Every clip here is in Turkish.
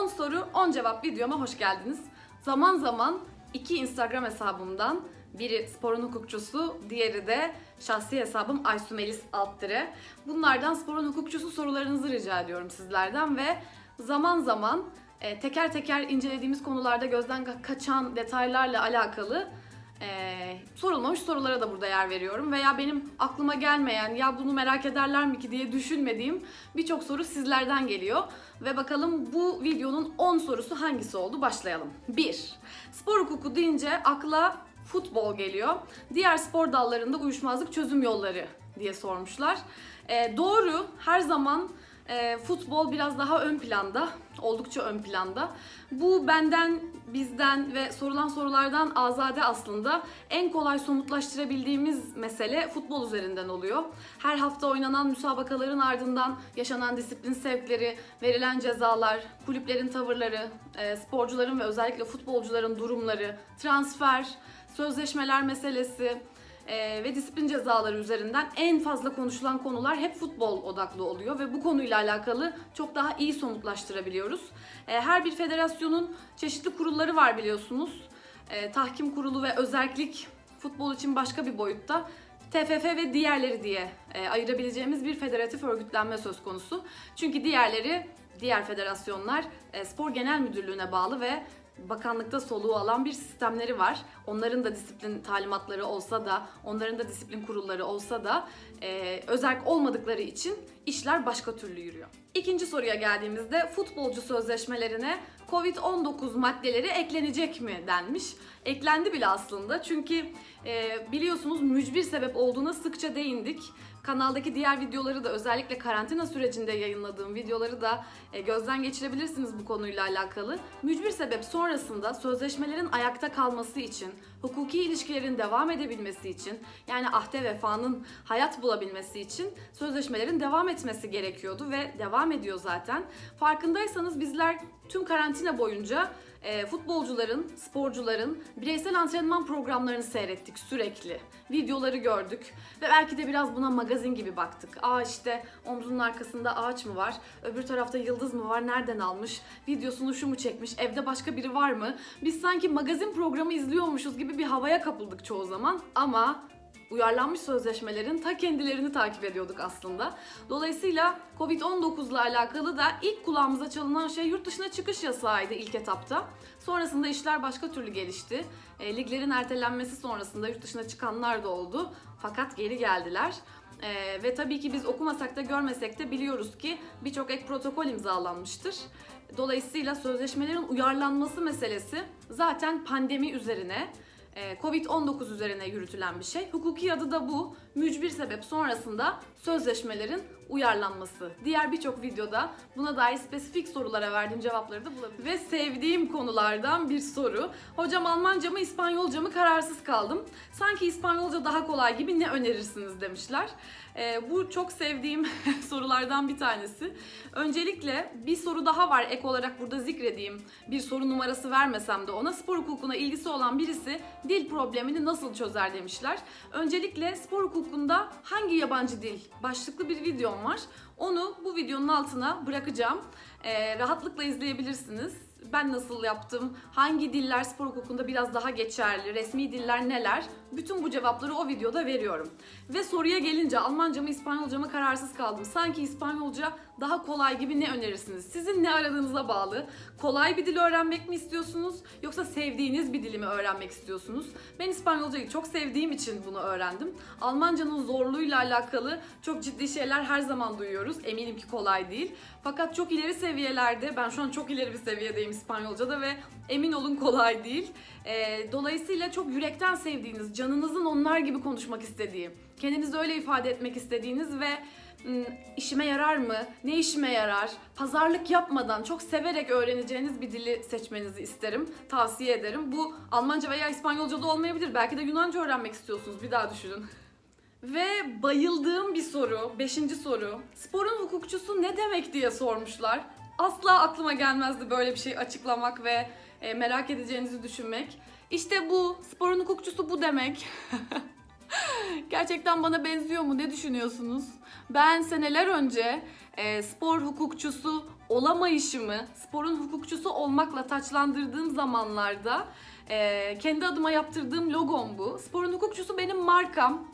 10 soru 10 cevap videoma hoş geldiniz. Zaman zaman iki Instagram hesabımdan biri sporun hukukçusu, diğeri de şahsi hesabım Aysu Melis Alttire. Bunlardan sporun hukukçusu sorularınızı rica ediyorum sizlerden ve zaman zaman e, teker teker incelediğimiz konularda gözden ka- kaçan detaylarla alakalı e, sorulmamış sorulara da burada yer veriyorum. Veya benim aklıma gelmeyen ya bunu merak ederler mi ki diye düşünmediğim birçok soru sizlerden geliyor. Ve bakalım bu videonun 10 sorusu hangisi oldu? Başlayalım. 1. Spor hukuku deyince akla futbol geliyor. Diğer spor dallarında uyuşmazlık çözüm yolları diye sormuşlar. E, doğru her zaman e, futbol biraz daha ön planda, oldukça ön planda. Bu benden, bizden ve sorulan sorulardan azade aslında en kolay somutlaştırabildiğimiz mesele futbol üzerinden oluyor. Her hafta oynanan müsabakaların ardından yaşanan disiplin sevkleri, verilen cezalar, kulüplerin tavırları, e, sporcuların ve özellikle futbolcuların durumları, transfer, sözleşmeler meselesi, ee, ve disiplin cezaları üzerinden en fazla konuşulan konular hep futbol odaklı oluyor ve bu konuyla alakalı çok daha iyi somutlaştırabiliyoruz. Ee, her bir federasyonun çeşitli kurulları var biliyorsunuz. Ee, tahkim kurulu ve özellik futbol için başka bir boyutta. TFF ve diğerleri diye e, ayırabileceğimiz bir federatif örgütlenme söz konusu. Çünkü diğerleri, diğer federasyonlar e, spor genel müdürlüğüne bağlı ve bakanlıkta soluğu alan bir sistemleri var. Onların da disiplin talimatları olsa da, onların da disiplin kurulları olsa da e, özerk olmadıkları için işler başka türlü yürüyor. İkinci soruya geldiğimizde futbolcu sözleşmelerine Covid-19 maddeleri eklenecek mi denmiş. Eklendi bile aslında çünkü e, biliyorsunuz mücbir sebep olduğuna sıkça değindik. Kanaldaki diğer videoları da özellikle karantina sürecinde yayınladığım videoları da e, gözden geçirebilirsiniz bu konuyla alakalı. Mücbir sebep sonrasında sözleşmelerin ayakta kalması için, hukuki ilişkilerin devam edebilmesi için, yani ahde vefanın hayat bulabilmesi için sözleşmelerin devam etmesi gerekiyordu ve devam ediyor zaten. Farkındaysanız bizler tüm karantina boyunca e, futbolcuların, sporcuların bireysel antrenman programlarını seyrettik sürekli. Videoları gördük ve belki de biraz buna magazin gibi baktık. Aa işte omzunun arkasında ağaç mı var? Öbür tarafta yıldız mı var? Nereden almış? Videosunu şu mu çekmiş? Evde başka biri var mı? Biz sanki magazin programı izliyormuşuz gibi bir havaya kapıldık çoğu zaman ama uyarlanmış sözleşmelerin ta kendilerini takip ediyorduk aslında. Dolayısıyla Covid-19 ile alakalı da ilk kulağımıza çalınan şey yurt dışına çıkış yasağıydı ilk etapta. Sonrasında işler başka türlü gelişti. E, liglerin ertelenmesi sonrasında yurt dışına çıkanlar da oldu. Fakat geri geldiler. E, ve tabii ki biz okumasak da görmesek de biliyoruz ki birçok ek protokol imzalanmıştır. Dolayısıyla sözleşmelerin uyarlanması meselesi zaten pandemi üzerine Covid-19 üzerine yürütülen bir şey. Hukuki adı da bu. Mücbir sebep sonrasında sözleşmelerin uyarlanması. Diğer birçok videoda buna dair spesifik sorulara verdiğim cevapları da bulabilirsiniz. Ve sevdiğim konulardan bir soru. Hocam Almanca mı İspanyolca mı kararsız kaldım. Sanki İspanyolca daha kolay gibi ne önerirsiniz demişler. E, bu çok sevdiğim sorulardan bir tanesi. Öncelikle bir soru daha var ek olarak burada zikredeyim. Bir soru numarası vermesem de ona spor hukukuna ilgisi olan birisi dil problemini nasıl çözer demişler. Öncelikle spor hukukunda hangi yabancı dil başlıklı bir videom var. Onu bu videonun altına bırakacağım. Ee, rahatlıkla izleyebilirsiniz. Ben nasıl yaptım, hangi diller spor hukukunda biraz daha geçerli, resmi diller neler? Bütün bu cevapları o videoda veriyorum. Ve soruya gelince Almanca mı İspanyolca mı kararsız kaldım. Sanki İspanyolca daha kolay gibi ne önerirsiniz? Sizin ne aradığınıza bağlı. Kolay bir dil öğrenmek mi istiyorsunuz yoksa sevdiğiniz bir dili mi öğrenmek istiyorsunuz? Ben İspanyolcayı çok sevdiğim için bunu öğrendim. Almancanın zorluğuyla alakalı çok ciddi şeyler her zaman duyuyoruz. Eminim ki kolay değil. Fakat çok ileri seviyelerde, ben şu an çok ileri bir seviyedeyim İspanyolcada ve emin olun kolay değil. Ee, dolayısıyla çok yürekten sevdiğiniz, canınızın onlar gibi konuşmak istediği, kendinizi öyle ifade etmek istediğiniz ve "Hmm, işime yarar mı? Ne işime yarar? Pazarlık yapmadan çok severek öğreneceğiniz bir dili seçmenizi isterim. Tavsiye ederim. Bu Almanca veya İspanyolca da olmayabilir. Belki de Yunanca öğrenmek istiyorsunuz. Bir daha düşünün. Ve bayıldığım bir soru, beşinci soru. Sporun hukukçusu ne demek diye sormuşlar. Asla aklıma gelmezdi böyle bir şey açıklamak ve e, merak edeceğinizi düşünmek. İşte bu, sporun hukukçusu bu demek. Gerçekten bana benziyor mu? Ne düşünüyorsunuz? Ben seneler önce e, spor hukukçusu olamayışımı sporun hukukçusu olmakla taçlandırdığım zamanlarda e, kendi adıma yaptırdığım logom bu. Sporun hukukçusu benim markam.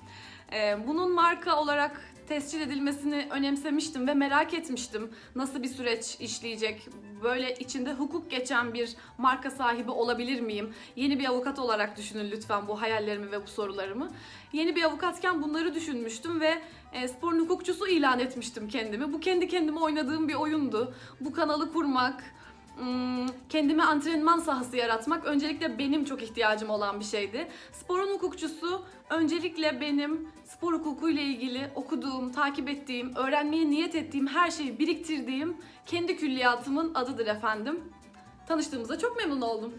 E, bunun marka olarak tescil edilmesini önemsemiştim ve merak etmiştim. Nasıl bir süreç işleyecek? Böyle içinde hukuk geçen bir marka sahibi olabilir miyim? Yeni bir avukat olarak düşünün lütfen bu hayallerimi ve bu sorularımı. Yeni bir avukatken bunları düşünmüştüm ve e, sporun hukukçusu ilan etmiştim kendimi. Bu kendi kendime oynadığım bir oyundu. Bu kanalı kurmak, kendime antrenman sahası yaratmak öncelikle benim çok ihtiyacım olan bir şeydi. Sporun hukukçusu öncelikle benim spor hukukuyla ilgili okuduğum, takip ettiğim, öğrenmeye niyet ettiğim her şeyi biriktirdiğim kendi külliyatımın adıdır efendim. Tanıştığımıza çok memnun oldum.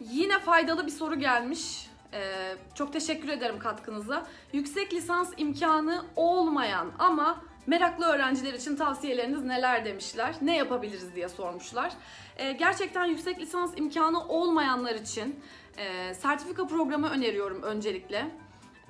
Yine faydalı bir soru gelmiş. Ee, çok teşekkür ederim katkınıza. Yüksek lisans imkanı olmayan ama meraklı öğrenciler için tavsiyeleriniz neler demişler. Ne yapabiliriz diye sormuşlar. Ee, gerçekten yüksek lisans imkanı olmayanlar için e, sertifika programı öneriyorum öncelikle.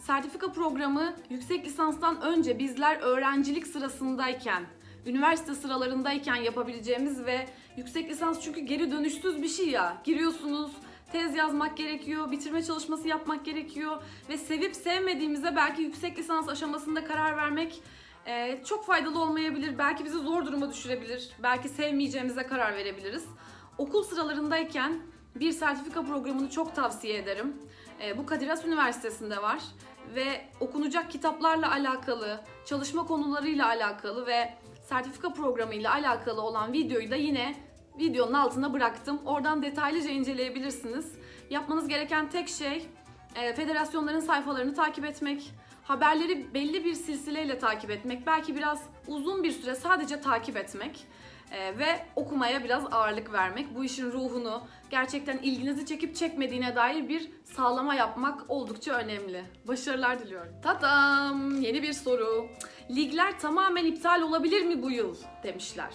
Sertifika programı yüksek lisanstan önce bizler öğrencilik sırasındayken, üniversite sıralarındayken yapabileceğimiz ve yüksek lisans çünkü geri dönüşsüz bir şey ya. Giriyorsunuz, tez yazmak gerekiyor, bitirme çalışması yapmak gerekiyor ve sevip sevmediğimize belki yüksek lisans aşamasında karar vermek e, çok faydalı olmayabilir. Belki bizi zor duruma düşürebilir. Belki sevmeyeceğimize karar verebiliriz. Okul sıralarındayken bir sertifika programını çok tavsiye ederim. E, bu Kadir Has Üniversitesi'nde var ve okunacak kitaplarla alakalı, çalışma konularıyla alakalı ve sertifika programıyla alakalı olan videoyu da yine videonun altına bıraktım. Oradan detaylıca inceleyebilirsiniz. Yapmanız gereken tek şey e, federasyonların sayfalarını takip etmek, haberleri belli bir silsileyle takip etmek, belki biraz uzun bir süre sadece takip etmek e, ve okumaya biraz ağırlık vermek. Bu işin ruhunu gerçekten ilginizi çekip çekmediğine dair bir sağlama yapmak oldukça önemli. Başarılar diliyorum. Tatam! Yeni bir soru. Ligler tamamen iptal olabilir mi bu yıl? demişler.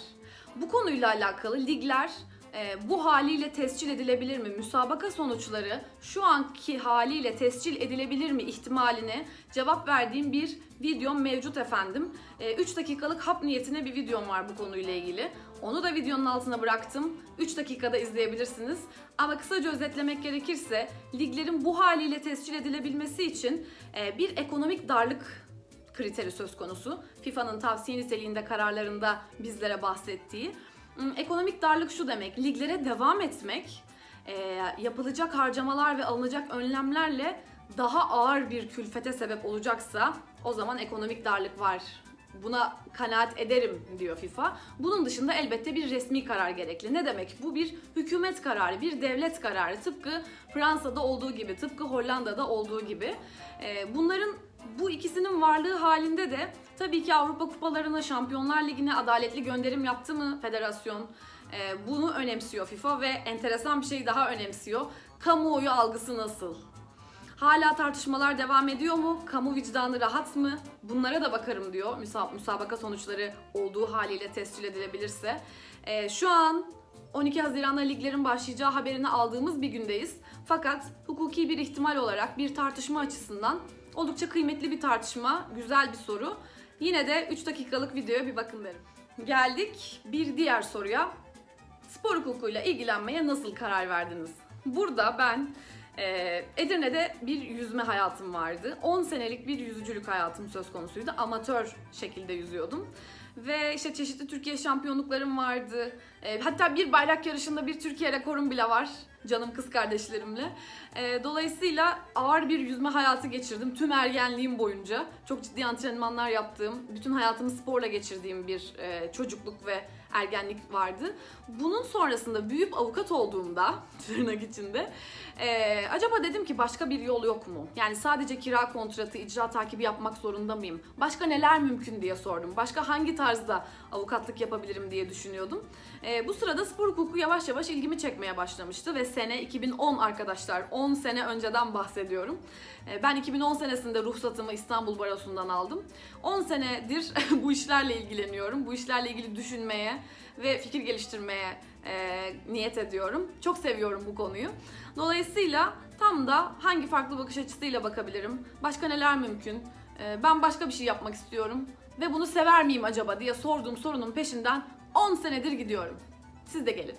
Bu konuyla alakalı ligler e, bu haliyle tescil edilebilir mi? Müsabaka sonuçları şu anki haliyle tescil edilebilir mi ihtimaline cevap verdiğim bir videom mevcut efendim. 3 dakikalık hap niyetine bir videom var bu konuyla ilgili. Onu da videonun altına bıraktım. 3 dakikada izleyebilirsiniz. Ama kısaca özetlemek gerekirse liglerin bu haliyle tescil edilebilmesi için e, bir ekonomik darlık kriteri söz konusu. FIFA'nın tavsiye niteliğinde kararlarında bizlere bahsettiği. Hmm, Ekonomik darlık şu demek, liglere devam etmek, e, yapılacak harcamalar ve alınacak önlemlerle daha ağır bir külfete sebep olacaksa o zaman ekonomik darlık var. Buna kanaat ederim diyor FIFA. Bunun dışında elbette bir resmi karar gerekli. Ne demek? Bu bir hükümet kararı, bir devlet kararı. Tıpkı Fransa'da olduğu gibi, tıpkı Hollanda'da olduğu gibi. E, bunların bu ikisinin varlığı halinde de tabii ki Avrupa Kupalarına, Şampiyonlar Ligi'ne adaletli gönderim yaptı mı federasyon? Ee, bunu önemsiyor FIFA ve enteresan bir şey daha önemsiyor. Kamuoyu algısı nasıl? Hala tartışmalar devam ediyor mu? Kamu vicdanı rahat mı? Bunlara da bakarım diyor. Müsa- müsabaka sonuçları olduğu haliyle tescil edilebilirse. Ee, şu an 12 Haziran'da liglerin başlayacağı haberini aldığımız bir gündeyiz. Fakat hukuki bir ihtimal olarak bir tartışma açısından oldukça kıymetli bir tartışma, güzel bir soru. Yine de 3 dakikalık videoya bir bakın derim. Geldik bir diğer soruya. Spor hukukuyla ilgilenmeye nasıl karar verdiniz? Burada ben e, Edirne'de bir yüzme hayatım vardı. 10 senelik bir yüzücülük hayatım söz konusuydu. Amatör şekilde yüzüyordum. Ve işte çeşitli Türkiye şampiyonluklarım vardı. E, hatta bir bayrak yarışında bir Türkiye rekorum bile var. Canım kız kardeşlerimle. E, dolayısıyla ağır bir yüzme hayatı geçirdim tüm ergenliğim boyunca. Çok ciddi antrenmanlar yaptığım, bütün hayatımı sporla geçirdiğim bir e, çocukluk ve ergenlik vardı. Bunun sonrasında büyüyüp avukat olduğumda tırnak içinde e, acaba dedim ki başka bir yol yok mu? Yani sadece kira kontratı, icra takibi yapmak zorunda mıyım? Başka neler mümkün diye sordum. Başka hangi tarzda avukatlık yapabilirim diye düşünüyordum. E, bu sırada spor hukuku yavaş yavaş ilgimi çekmeye başlamıştı ve sene 2010 arkadaşlar 10 sene önceden bahsediyorum. E, ben 2010 senesinde ruhsatımı İstanbul Barosu'ndan aldım. 10 senedir bu işlerle ilgileniyorum. Bu işlerle ilgili düşünmeye ve fikir geliştirmeye e, niyet ediyorum. Çok seviyorum bu konuyu. Dolayısıyla tam da hangi farklı bakış açısıyla bakabilirim? Başka neler mümkün? E, ben başka bir şey yapmak istiyorum. ve bunu sever miyim acaba diye sorduğum sorunun peşinden 10 senedir gidiyorum. Siz de gelin.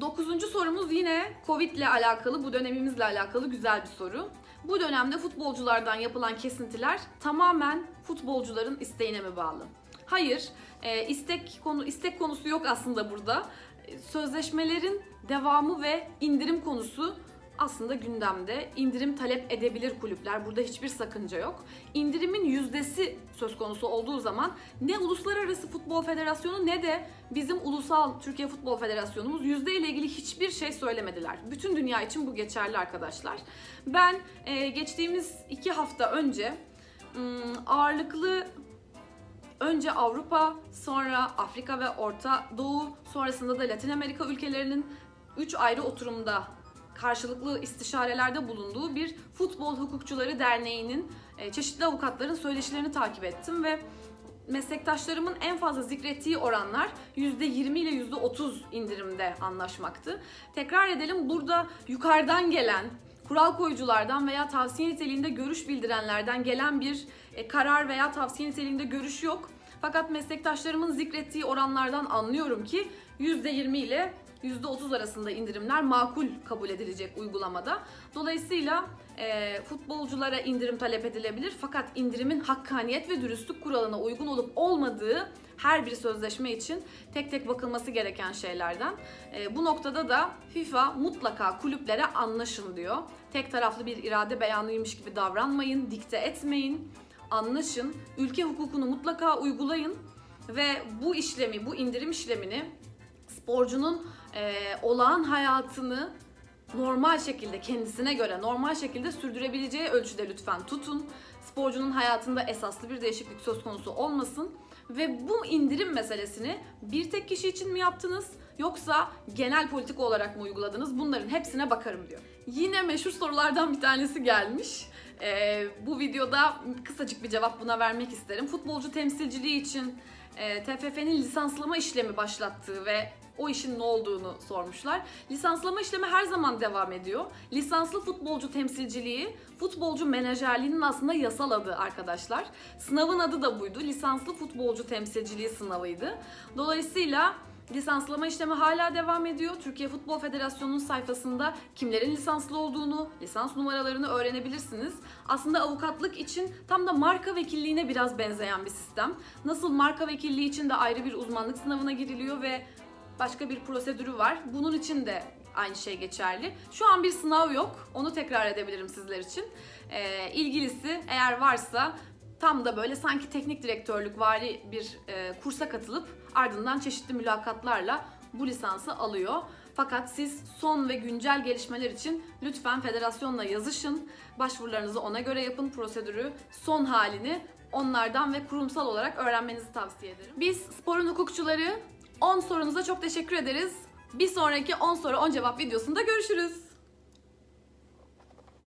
Dokuzuncu sorumuz yine Covid ile alakalı, bu dönemimizle alakalı güzel bir soru. Bu dönemde futbolculardan yapılan kesintiler tamamen futbolcuların isteğine mi bağlı? Hayır, e, istek konu istek konusu yok aslında burada. E, Sözleşmelerin devamı ve indirim konusu aslında gündemde. İndirim talep edebilir kulüpler. Burada hiçbir sakınca yok. İndirimin yüzdesi söz konusu olduğu zaman ne Uluslararası Futbol Federasyonu ne de bizim ulusal Türkiye Futbol Federasyonumuz yüzde ile ilgili hiçbir şey söylemediler. Bütün dünya için bu geçerli arkadaşlar. Ben e, geçtiğimiz iki hafta önce ım, ağırlıklı önce Avrupa, sonra Afrika ve Orta Doğu, sonrasında da Latin Amerika ülkelerinin 3 ayrı oturumda karşılıklı istişarelerde bulunduğu bir Futbol Hukukçuları Derneği'nin e, çeşitli avukatların söyleşilerini takip ettim ve meslektaşlarımın en fazla zikrettiği oranlar %20 ile %30 indirimde anlaşmaktı. Tekrar edelim burada yukarıdan gelen kural koyuculardan veya tavsiye niteliğinde görüş bildirenlerden gelen bir e, karar veya tavsiye niteliğinde görüş yok. Fakat meslektaşlarımın zikrettiği oranlardan anlıyorum ki %20 ile %30 arasında indirimler makul kabul edilecek uygulamada. Dolayısıyla e, futbolculara indirim talep edilebilir fakat indirimin hakkaniyet ve dürüstlük kuralına uygun olup olmadığı her bir sözleşme için tek tek bakılması gereken şeylerden. E, bu noktada da FIFA mutlaka kulüplere anlaşın diyor. Tek taraflı bir irade beyanıymış gibi davranmayın, dikte etmeyin, anlaşın, ülke hukukunu mutlaka uygulayın ve bu işlemi, bu indirim işlemini sporcunun e, olağan hayatını normal şekilde kendisine göre normal şekilde sürdürebileceği ölçüde lütfen tutun. Sporcunun hayatında esaslı bir değişiklik söz konusu olmasın ve bu indirim meselesini bir tek kişi için mi yaptınız yoksa genel politika olarak mı uyguladınız? Bunların hepsine bakarım diyor. Yine meşhur sorulardan bir tanesi gelmiş. Ee, bu videoda kısacık bir cevap buna vermek isterim. Futbolcu temsilciliği için e, TFF'nin lisanslama işlemi başlattığı ve o işin ne olduğunu sormuşlar. Lisanslama işlemi her zaman devam ediyor. Lisanslı futbolcu temsilciliği, futbolcu menajerliğinin aslında yasal adı arkadaşlar. Sınavın adı da buydu. Lisanslı futbolcu temsilciliği sınavıydı. Dolayısıyla lisanslama işlemi hala devam ediyor. Türkiye Futbol Federasyonu'nun sayfasında kimlerin lisanslı olduğunu, lisans numaralarını öğrenebilirsiniz. Aslında avukatlık için tam da marka vekilliğine biraz benzeyen bir sistem. Nasıl marka vekilliği için de ayrı bir uzmanlık sınavına giriliyor ve başka bir prosedürü var. Bunun için de aynı şey geçerli. Şu an bir sınav yok. Onu tekrar edebilirim sizler için. Ee, ilgilisi eğer varsa tam da böyle sanki teknik direktörlük vari bir e, kursa katılıp ardından çeşitli mülakatlarla bu lisansı alıyor. Fakat siz son ve güncel gelişmeler için lütfen federasyonla yazışın. Başvurularınızı ona göre yapın. Prosedürü, son halini onlardan ve kurumsal olarak öğrenmenizi tavsiye ederim. Biz sporun hukukçuları 10 sorunuza çok teşekkür ederiz. Bir sonraki 10 soru 10 cevap videosunda görüşürüz.